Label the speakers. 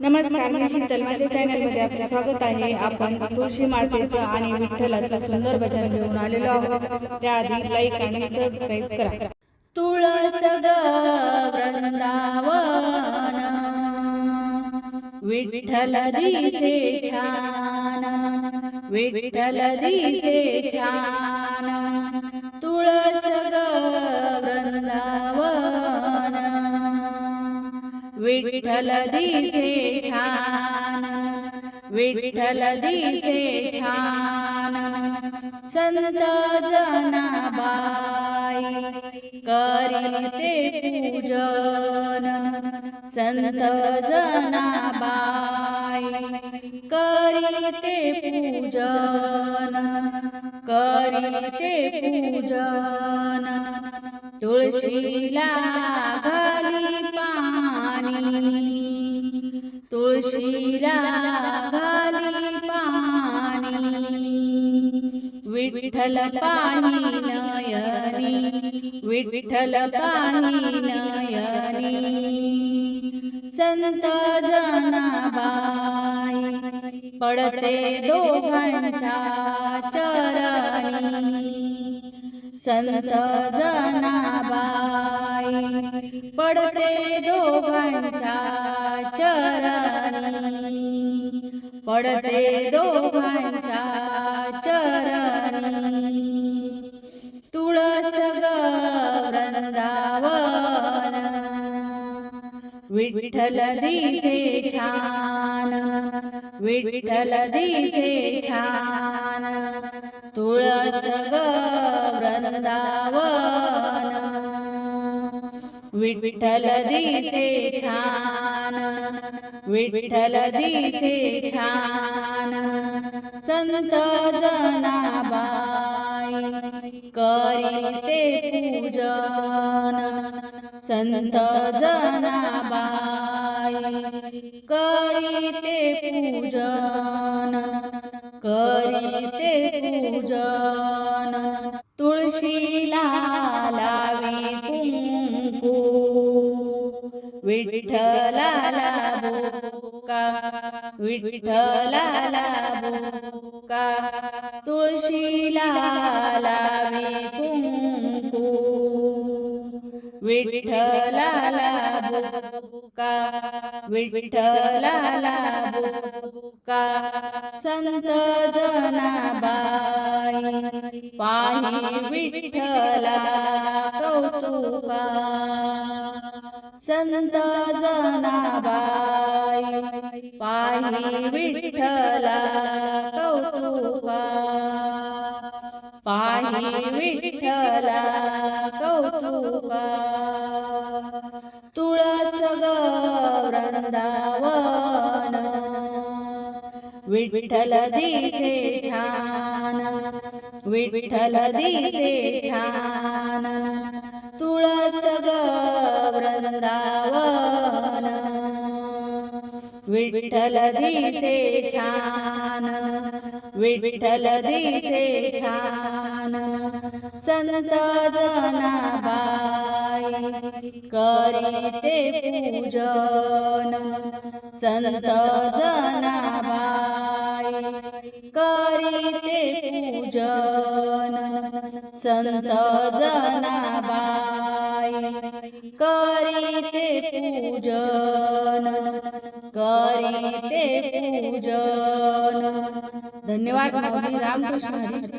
Speaker 1: नमस्कार मी शीतल. माझ्या चॅनलमध्ये आपलं स्वागत आहे. आपण तुळशी मातेचं आणि विठ्ठलाचं सुंदर भजन घेऊन आलेलो आहोत. त्याआधी लाईक आणि सबस्क्राईब करा. तुळस वृंदावन विठ्ठल दिसे छान विठ्ठल दिसे छान. विठ्ठल दिसे छान. विठ्ठल दिसे छान. संत जनाबाई करीते पूजन. संत जनाबाई करीते पूजन. करीते पूजन. तुळशीला घाली पाणी तुळशीला घाली पाणी विठ्ठल पाणी नयनी विठ्ठल पाणी नयनी. संत जनाबाई पडते दोघांच्या चरणी. संत जनाबाई पडते दोघांच्या चरणी. पडते दोघांच्या चरणी. तुळस ग वृंदावन. विठ्ठल दिसे छान. विठ्ठल दिसे छान. तुळस ग वृंदावन. विठ्ठल दिसे छान विठ्ठल दिसे छान संत जनाबाई करीते पूजन संत जनाबाई करीते पूजन करीते पूजन तुळशीला लावी विठ्ठलाला बोका विठ्ठलाला बोका तुळशीला लावे कुंकू विठ्ठलाला बोका विठ्ठलाला बोका संत जनाबाई पाणी विठ्ठला कौतुका. संत जनाबाई पाही विठ्ठला कौतुका. पाही विठ्ठला कौतुका. तुळस ग विठ्ठल दिसे छान. विठ्ठल दिसे छान. तुळस ग वृंदावन। विठ्ठल दिसे छान। विठ्ठल दिसे छान। संत जनाबाई करीते पूजन। संत जनाबाई करीते पूजन संत जनाबाई करीते पूजन करीते पूजन। धन्यवाद माऊली रामकृष्ण हरी।